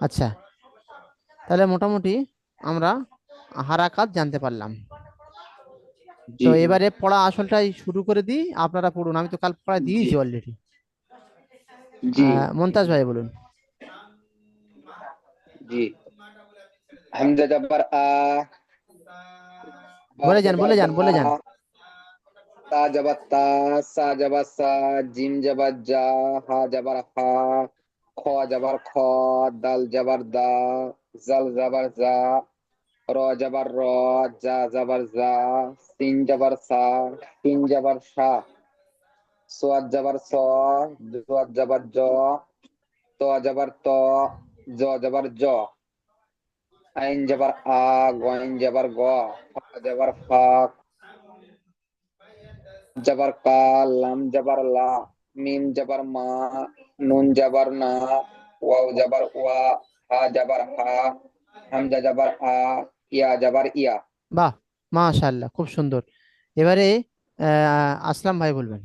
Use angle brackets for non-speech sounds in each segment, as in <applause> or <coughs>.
আচ্ছা তাহলে মোটামুটি আমরা হারাকাত জানতে পারলাম। তো এবারে পড়া আসলটাই শুরু করে দিই আপনারা পড়ুন আমি তো কাল পড়া দিয়েছি অলরেডি জি। মন্তাজ ভাই বলুন। জি। হামজা জবর আ বলে যান, বলে যান, বলে যান। তা জবর তা সা জবর সা জিম জবর জা হা জবর হা। খ জবর খ, দাল জবর দা, জাল জবর যা, র জবর র, যা যাবার যা সিন জবর সা, তিন জবর সা, সোয়াদ জবর স, জোয়াদ জবর জ, ত জবর ত, জ জবর জ, আইন জবর আ, গইন জবর গ, ফা জবর ফা জবর কা, লাম জবর লা, মিম জবর মা নুন জবর না ওয়াও জবর ওয়া হা জবর হা হামজা জবর আ ইয়া জবর ইয়া। বাহ মাশাআল্লাহ খুব সুন্দর। এবারে আহ, আসলাম ভাই বলবেন।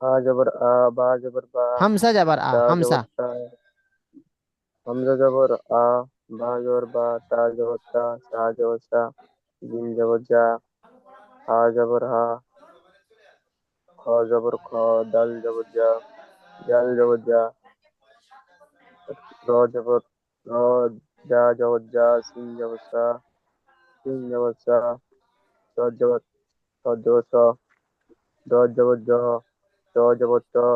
আ জবর আ বা জবর বা হামসা যাবার আ হামসা হামজা। জবর আ বা জবর বা তা জবর তা সা জবর সা জিম জবর জা हा जबर हा। ख जबर ख, दल जबर जा जल जबर जा र जबर र जा जबर जा सिन जबर सा सिन जबर सा स जबर स जबर स द जबर ज ज जबर त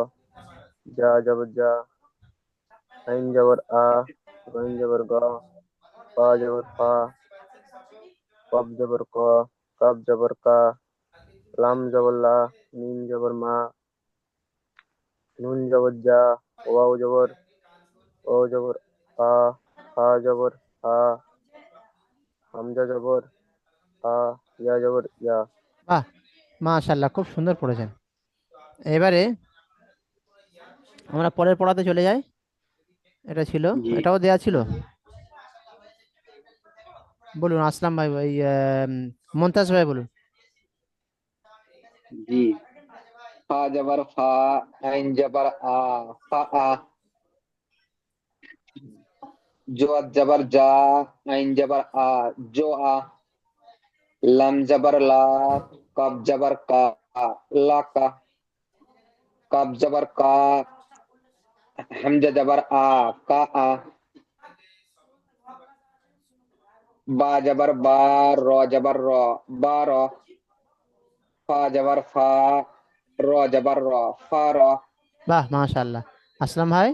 जा जबर जा ऐन जबर आ गैन जबर ग प जबर फ पब जबर क। কাব জবর কা লাম জবর লা মিম জবর মা নুন জবর যা ওয়াও জবর ও জবর আ হা জবর হা হামজা জবর আ ইয়া জবর ইয়া। বাহ মাশাআল্লাহ খুব সুন্দর পড়েছেন। এবারে আমরা পরের পড়াতে চলে যাই। এটা ছিল এটাও দেয়া ছিল? বলুন আসলাম ভাই ভাই আহ, মন্তাজ ভাই বলুন জি ফা জবর ফা আইন জবর আ ফা আ জোয়াদ জবর জা আইন জবর আ জো আ লাম জবর লা কব জবর কা লা কা কব জবর কা হামজা জবর আ কা আ বা জবর বা র জবর র বা র ফা জবর ফা র জবর র ফা র। বাহ মাশাআল্লাহ। আসলাম ভাই।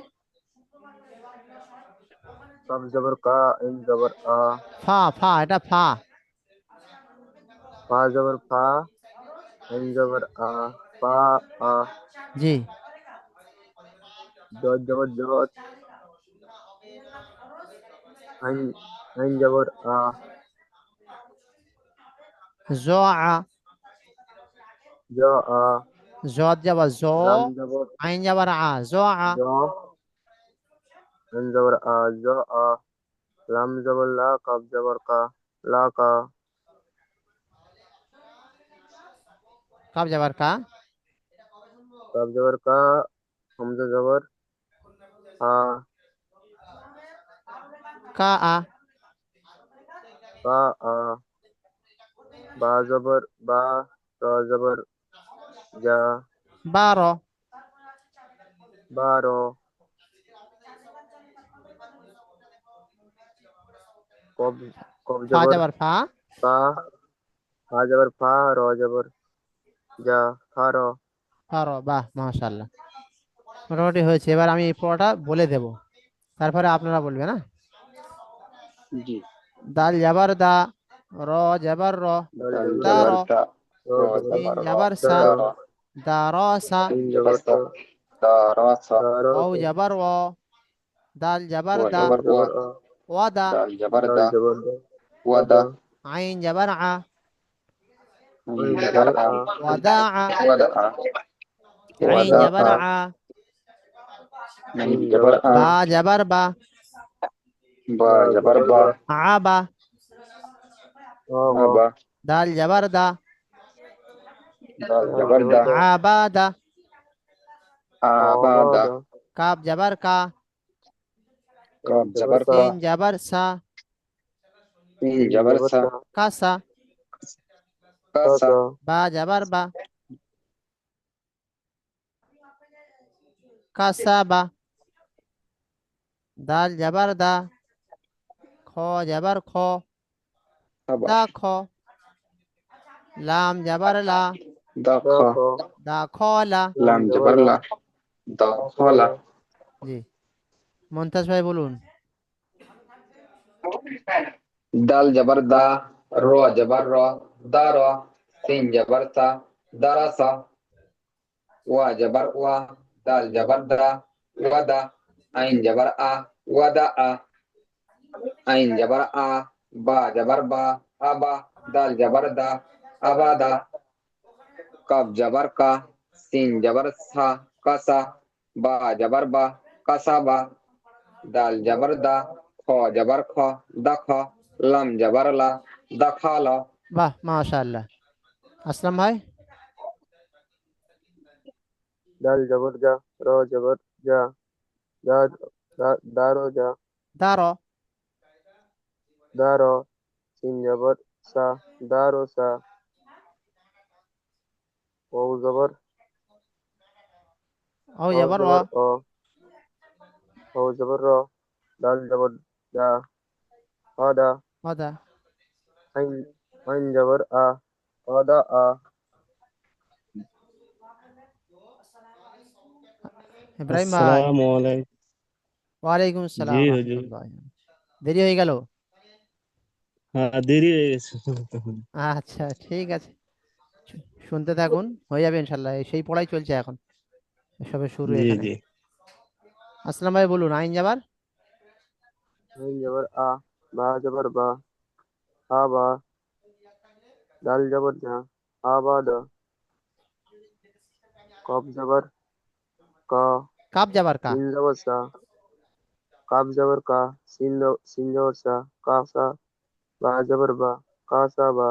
কাব জবর কা আইন জবর আ। ফা ফা এটা ফা। পা জবর পা আইন জবর আ পা আ। জি। জজ জবর জজ আইন عين جبر آ جاء جاء زاد جبر زو عين جبر آ زاء عين جبر آ زاء لم جبر لا قاف جبر قا لا قا काब जबर का काब जबर का हमजा जबर आ का आ আ বা জবর বা র জবর যা বারো বারো কব কব জবর ফা। ফা ফা জবর ফা র জবর যা ফারো বারো বাহ মাশাআল্লাহ। মোটামুটি হয়েছে। এবার আমি এই পড়াটা বলে দেব। তারপরে আপনারা বলবেন না জি। Dal jabar da. Ro jabar ro. Daro. Sin jabar sa. Darosa. Darosa. Au jabar wo. Dal jabar da. Wada. Dal jabar da. Wada. Ain jabar a. wo da a ain jabar a ba jabar ba Aba. Dal Jabarda. Dal Jabarda. Abada. Abada. Kab Jabarka. Kab Jabarka. In Jabarsa. In Jabarsa. Kasa. Kasa. Ba Jabarba. Kasaba. Dal Jabarda. যাবার দা দাল জবর দা আ বা দা আবাদা cup জাবার কা কাব জবর কা scene জাবার সা scene জবর সা কাসা কাসা বা জাবার বা কাসাবা দাল জাবার দা খ জাবার খ খাবা দা খ লাম জাবার লা দাখা দা খ লা লাম জবর লা দাখলা জি মন্তাজ ভাই বলুন দাল জবর দা র জবর র দার সিন জবর সা দারাসা ওয়া জবর ওয়া দাল জবর দা ওয়াদা আইন জবর আ ওয়াদা আ আইন জবর आइन जबर आ बा जबर बा अबा दाल जबर दा अबादा कब जबर का सीन जबर सा कसा बा जबर बा कसा बा दाल जबर दा खो जबर खो दखो लम जबर ला दखा ला वाह माशाल्लाह असलम भाई दाल जबर जा रो जबर जा जा दारो जा दारो daro sin जबर sa daro sa वाव जबर aw jabar wa औ jabar ro dal jabar da hada hada हन हन jabar a hada a Ibrahim भाई वालेकुम अस्सलाम देरी हो गई দেরি হয়ে দেরি হয়ে গেছে আচ্ছা ঠিক আছে। শুনতে থাকুন হয়ে যাবে ইনশাল্লাহ এই সেই পড়াই চলছে এখন। সবে শুরু জি জি। আসলাম ভাই বলুন আইন যাবার? আইন জবর আ বা জবর বা আবা দাল জবর যা আবাদ কব জবর কা কাপ যাবার কা? সিন জবর সা কাব জবর কা সিন সিন জবর সা কাসা বা জবর বা কাসা বা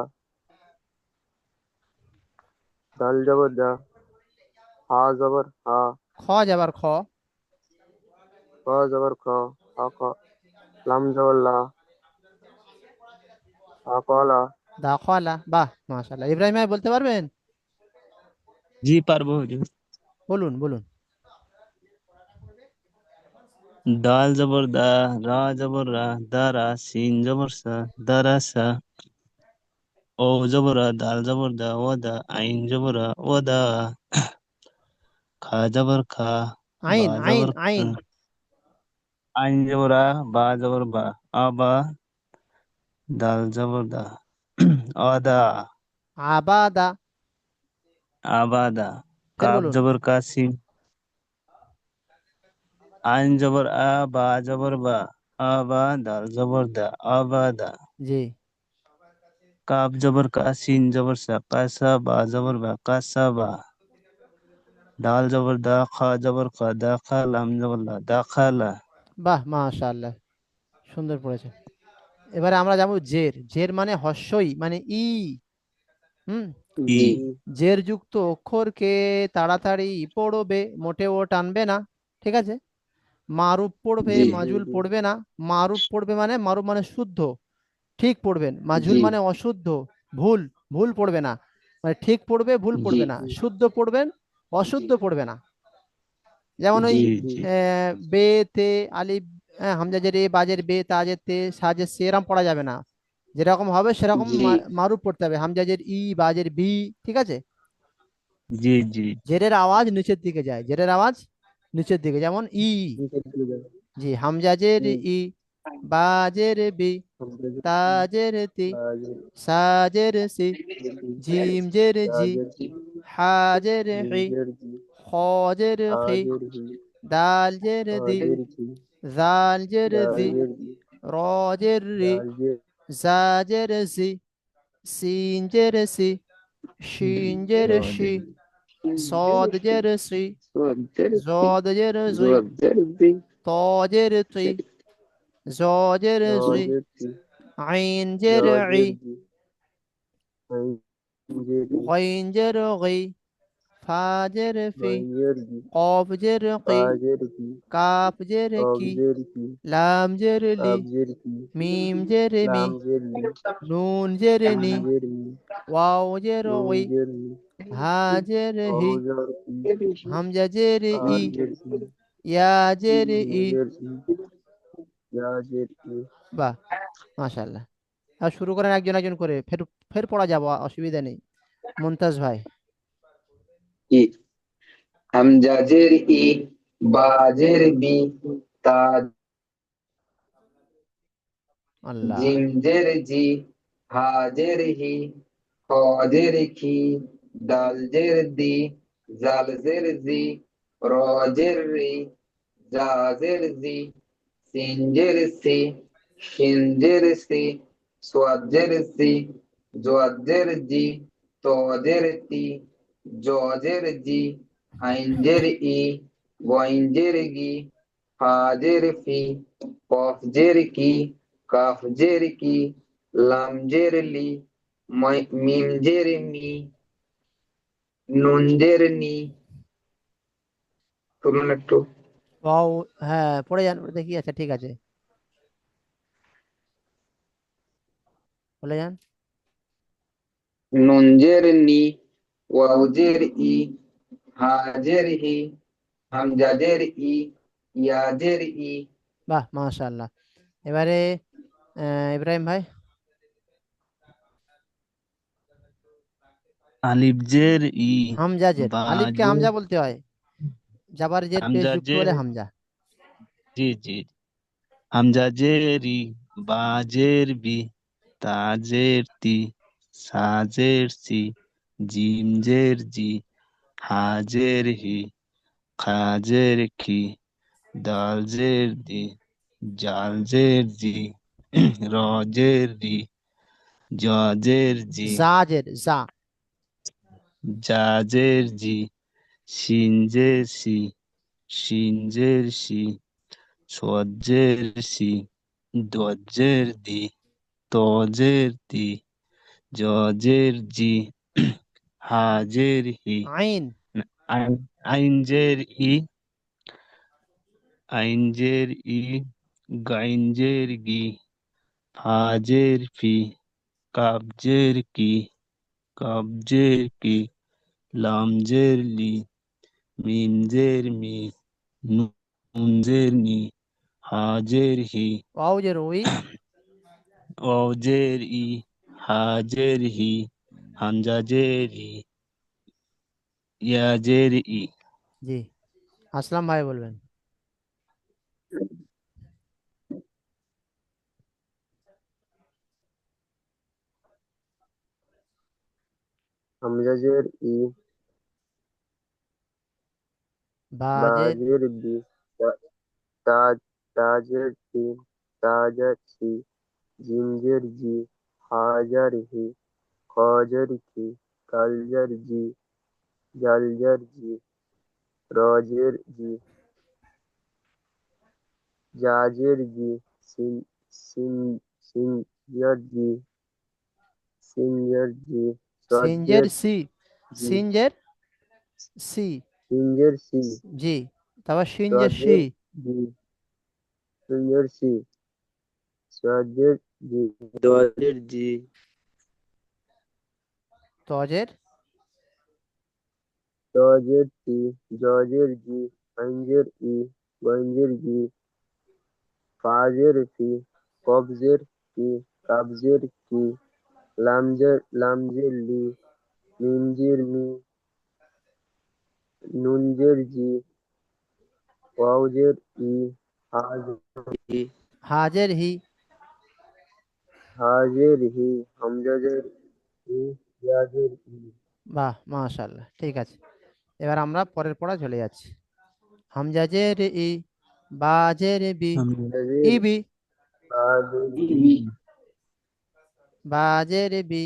দাল জবর দা হা জবর হা। খ যাবার খ। ক জবর খ হা ক। লাম জবর লা। হা কলা দা খলা বাহ মাশাআল্লাহ। ইব্রাহিম ভাই বলতে পারবেন? জি পারব হুজুর বলুন বলুন। দাল জবর দা রা জবর রা দারা সিন জবর সা দারাসা ও জবর দাল জবর দা ওদা আইন জবর ওদা খা জবর খা আইন আইন আইন। আইন জবর বা জবর বা আবা দাল জবর দা ওদা আবাদা আবাদা কাব জবর কা সিন আইন জবর আ বা জবর বা আবা দাল জবর দা আবাদা জি। কাব জবর কা সিন জবর সা কাসা বা জবর বা কাসা বা। দাল জবর দা খা জবর খা দা খা লাম জবর লা দা খালা বাহ মাশাআল্লাহ। সুন্দর পড়েছে। এবারে আমরা যাব জের। জের মানে হস্যই মানে ই। হুম? জের যুক্ত অক্ষরকে তাড়াতাড়ি পড়বে মোটেও টানবে না ঠিক আছে? মারুফ পড়বে। মাজুল। পড়বে না। মারুফ পড়বে মানে মারুফ মানে শুদ্ধ। ঠিক পড়বেন। মাজুল মানে অশুদ্ধ। ভুল ভুল পড়বে না। মানে ঠিক পড়বে ভুল পড়বে না। শুদ্ধ পড়বেন অশুদ্ধ পড়বে না। যেমন ওই বে তে আলিফ হ্যাঁ, হামজাজের এ বাজের বে তাজের তে সাজের সে এরকম পড়া যাবে না। যেরকম হবে সেরকম জি। মা- মারুফ পড়তে হবে। হামজাজের ই বাজের বি ঠিক আছে? জি জি। জেরের আওয়াজ নিচের দিকে যায়। জেরের আওয়াজ নিচের দিকে যেমন ই। জি হামজাজের ই। বাজের বি তাজের তি সাজের সি ই, জিম জের জি হাজের হি জিমজের খজের খি তাজের হি, দাল জের দি তাজের জি, জাল জের জি দাজের রজের রি জাজের জি সিন জের সি শিন জের শি Solidarity. Solidarity. Solidarity. Solidarity. عين جرعي عين جرعي ফাজের ফি কফ জের কি কাফ জের কি লাম জের লি মিম জের মি নুন জের নি ওয়াও জের ওই হা জের হি হামজা জের ই ইয়া জের ই বাহ মাশাআল্লাহ আর শুরু করেন একজন একজন করে ফের ফের পড়া যাব অসুবিধা নেই মুমতাজ ভাই इ हमजा जेर इ बाजेर बी ताज। जिम जेर जी हाजेर ही खौजेर की दाल जेर दी जाल जेर जी रोजेर री जाजेर जी सिंजेर सी शिंजेर सी स्वाजेर सी ज्वाजेर जी तोजेर ती ই ওয়াইনজের গি হাজের ফি কফজের কি কাফজের কি লামজের লি মাই- মিমজের মি নুনজের নি তুলুন একটু ওয়াও হ্যাঁ পড়ে যান দেখি আচ্ছা ঠিক আছে বলে যান নুনজের নি ওয়াউজের ই হাজের হি হামজাজের ই ইয়াজের ই বাহ মাশাআল্লাহ এবারে আহ, ইব্রাহিম ভাই আলিফ জের ই হামজা জের আলিফকে হামজা বলতে হয় জাবার জের হামজা যুক্ত হামজা জি জি হামজা জের ই বাজের বি তাজের তি সাজের সি جيم جير جي حا جير هي قا جير كي دال جير دي جال جير جي را جير دي جا جير جي زاجر زا جا جير جي شين جير سي شين جير سي صاد جير سي دو جير دي تو جير دي جا جير جي عن جاره عين عن عن جاره عن جاره عن جرگی حاجر فی کابجر کی کابجر کی لامجر لی میمجر می نونجر نی حاجر ہی واو جروی واو جر ای حاجر ہی হামজাজের ই ইয়াজের ই জি আসলাম ভাই বলবেন হামজাজের ই বাজের বাজের বি তা- তাজ তাজের তি তাজার সি জিমজের জি হাজার হি খজের কি কালজার জি জালজার জি রজের জি জাজের জি সিন সিন সিনজার জি সিনজার জি সিনজের সজ্জের সি জি সিনজের সি সিনজের সি জি তারপর সিনজের সজ্জের C G সিনজের C সজ্জের G দজের G Tozer. Tozer T. Georger G. Anjer E. Banjer G. Fazer F. Kobzer K. Kabzer K. Lamzer Lamzer L. Mimjer Mi. Nunjer G. Wauzer E. Hazer E. Hazer He. Hazer He. Hamzazer E. বাহ মাশাআল্লাহ ঠিক আছে। এবার আমরা পরের পড়া চলে যাচ্ছি। হামজাজের ই বাজের বি হামজাজের ইবি। বাজের ই। বাজের বি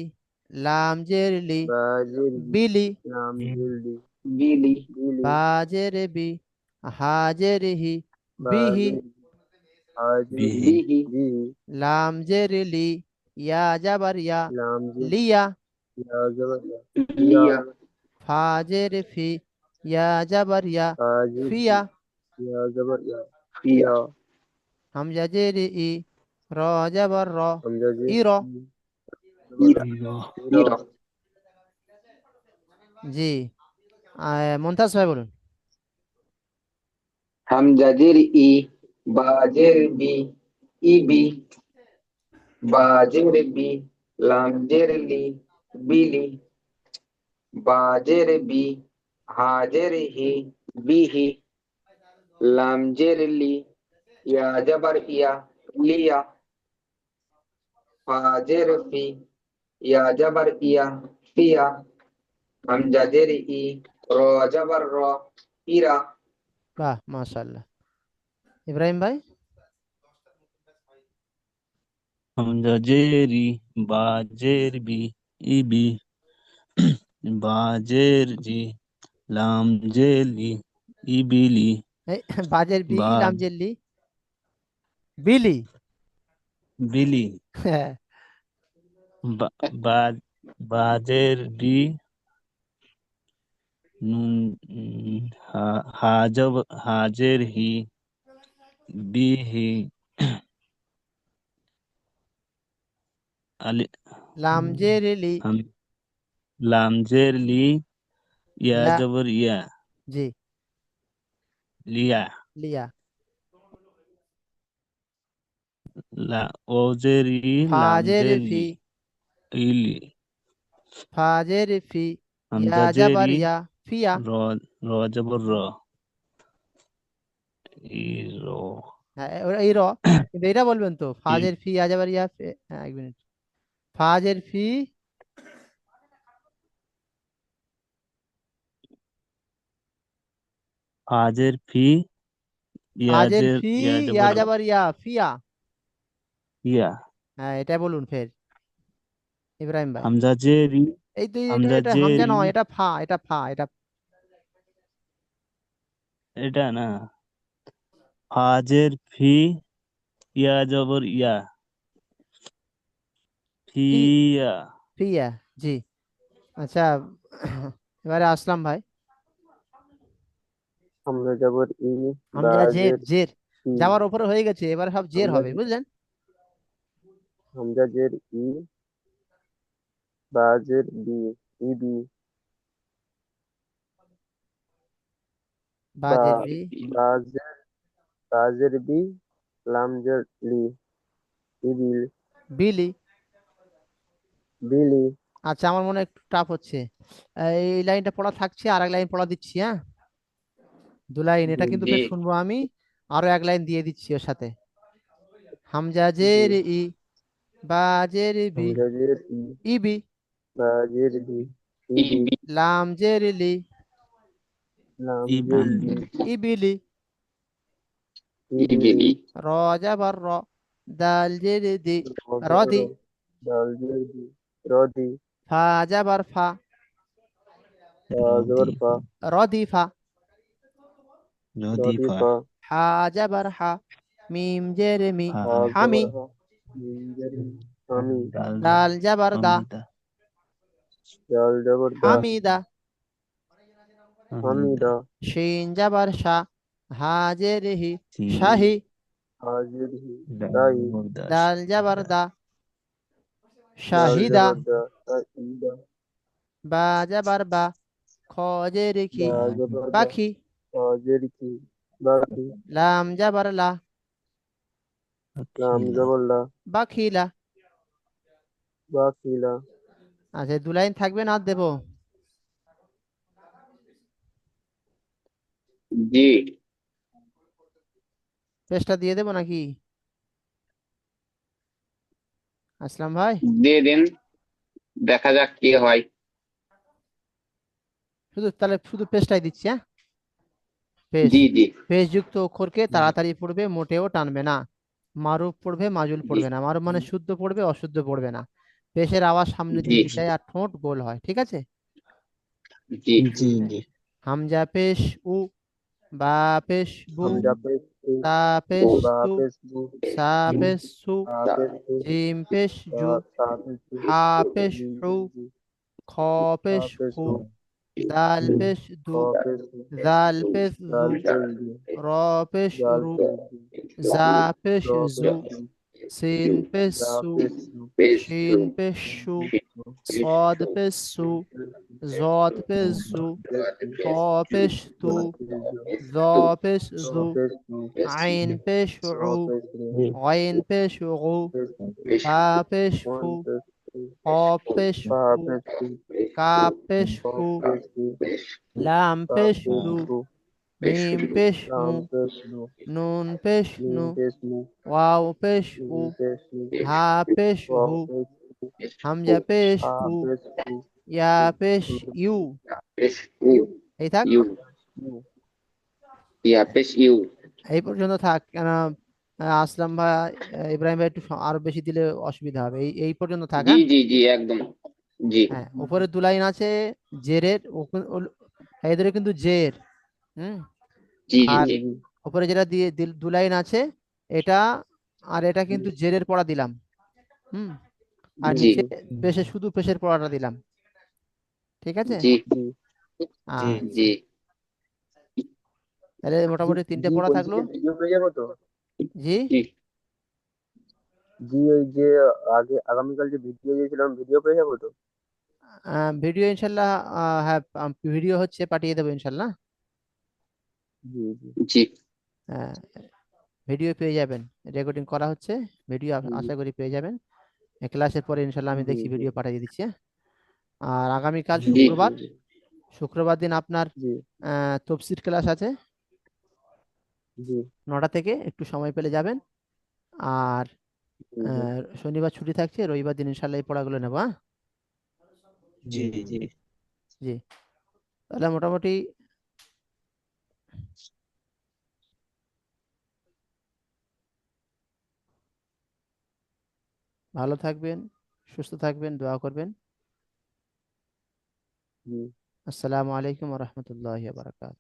লামজের লি বাজের বিলি। লি। বিলি। বাজের বি হাজের হি বিহি। হাজের বিহি। বিহি বিহি লামজের লি ইয়া জাবার ইয়া লিয়া। ইয়া ইয়া ইয়া ইয়া জের জের জি আহ, মুমতাজ ভাই বলুন হামজাজের ই বাজের বি বাজের বি লামজের লি bili bajerbi hajerhi bihi lamjerli ya jabar iya liya fajer fi ya jabar iya fiya हमजा जेर ई र जबर र इरा वाह माशाल्लाह इब्राहिम भाई हमजा जेरी बा जेर बी জের বি ইবি বা জের জি লাম জেলি ইবিলি এই বাজের বি বা লাম জেল্লি বিলি বিলি হ্যাঁ বা বা- বাজের বি নুন উম, হা- হাজব হাজের হি বিহি আলি লাম জের লি হাম লামজের লি ইয়া লা জবর ইয়া জি লিয়া লিয়া লা ওজের ই ফাজের লামজের ফি লি ইলি ফাজের ফি ইয়া হামজা জাবার জেরি <coughs> ইয়া ফিয়া র র জবর র ই র হ্যাঁ ওরা এই র কিন্তু এটা বলবেন তো ফাজের ফি ইয়া জাবার ইয়া ফি- হ্যাঁ এক মিনিট ফাজের ফি? হাজের ফি ফাজের ফি ইয়া জাবার ইয়া ফিয়া। ইয়া হ্যাঁ এটা বলুন ফের। ইব্রাহিম ভাই। হামজা জেরি এই তো এটা হামজা নয় এটা ফা এটা ফা এটা এটা না। ফাজের ফি ইয়া জবর ইয়া ফিয়া ফিয়া জি। আচ্ছা <clears throat> এবারে আসলাম ভাই। হামজা জবর ই হামজা জের। জের যাওয়ার উপরে হয়ে গেছে এবার সব জের হবে বুঝলেন? হামজা জের ই বি বাজের বা। বি। বাজের বাজের বি লামজের লি ইবিল বিলি। বিলি আচ্ছা আমার মনে হয় একটু টাফ হচ্ছে। এই লাইনটা পড়া থাকছে আর এক লাইন পড়া দিচ্ছি হ্যাঁ? দু লাইন এটা কিন্তু ফের শুনব আমি আরও এক লাইন দিয়ে দিচ্ছি ওর সাথে। হামজা জের ই বাজের বি। জের ই। ইবি বাজের বি। ইবি ইবি লাম জের লি। লামজের লি। ইবিলি ইবিলি র। জাবার র দাল জের দি। রদি দালজের দি রদি। ফা জাবার ফা। বাজর পা রদি ফা। রদি ফা। হা। জাবার হা। মিম জের মি হামি। দাল দাল জাবার দা। হামিদা জাল দা। হামিদা হামিদা শিন জাবার শা। হাজের হি শাহি। হাজির হি দাল জবর দা। দাল জাবার শাহিদা বা বা খজের কি পাখি হাজির কি বাকি লাম লা লাম লা বাখিলা বাকিলা আচ্ছা দু লাইন থাকবে না আর দেবো জি পেজটা দিয়ে দেবো নাকি আসলাম ভাই। দিয়ে দিন দেখা যাক কি হয়। শুধু তাহলে শুধু পেজটাই দিচ্ছি হ্যাঁ? পেজ জি জি। পেজ অক্ষরকে তাড়াতাড়ি পড়বে মোটেও টানবে না। মারুফ পড়বে মাজুল পড়বে না। মারুফ মানে শুদ্ধ পড়বে অশুদ্ধ পড়বে না। পেশের আওয়াজ দিকে যায় আর ঠোঁট গোল হয় ঠিক আছে? জি। জি জি। হামজা পেশ উ বা পেশ বু। হামজা পেশ سابس جو سابس سو جیم پش جو حاپش حو خاپش خو دال پش دو دال پش رو راپش رو زاپش زو Sinpeçu, Xinpeçu, Sodpeçu, Zotpeçu, Topeçtu, Zopeçzu, Ainpeçu, Ainpeçu, Tapeçu, آبش کو کاپش کو لامپش کو Mim pesnu, nun pesnu, waw peshu, ha peshu, hamza peshu, ya peshu. এই থাক ইয়া পেশু এই পর্যন্ত থাক কেন আসলাম ভাই ইব্রাহিম ভাই একটু আরও বেশি দিলে অসুবিধা হবে এই এই পর্যন্ত থাক জি জি জি একদম জি হ্যাঁ উপরে দুলাইন আছে জেরের এদের কিন্তু জের হুম? আর উপরে যেটা দিয়ে দু লাইন আছে এটা আর এটা কিন্তু জেরের পড়া দিলাম হুম? আর নিচে পেশে শুধু পেশের পড়াটা দিলাম ঠিক আছে? জি তাহলে মোটামুটি তিনটে পড়া থাকল। জি? জি। ওই যে আগে আগামীকাল যে ভিডিও দিয়েছিলাম ভিডিও পেয়ে যাব তো? ভিডিও ইনশাল্লাহ হ্যাঁ ভিডিও হচ্ছে পাঠিয়ে দেবো ইনশাল্লাহ। জি হ্যাঁ ভিডিও পেয়ে যাবেন। রেকর্ডিং করা হচ্ছে ভিডিও। আশা করি পেয়ে যাবেন। ক্লাসের পরে ইনশাল্লাহ আমি জি। ভিডিও পাঠিয়ে দিচ্ছি? আর আগামীকাল জি শুক্রবার শুক্রবার দিন আপনার তফসির ক্লাস আছে। নটা থেকে একটু সময় পেলে যাবেন। আর শনিবার ছুটি থাকছে রবিবার দিন ইনশাল্লাহ এই পড়াগুলো নেব হ্যাঁ? জি জি। জি। তাহলে মোটামুটি ভালো থাকবেন সুস্থ থাকবেন দোয়া করবেন। আসসালামু আলাইকুম রহমতুল্লাহ বারকাত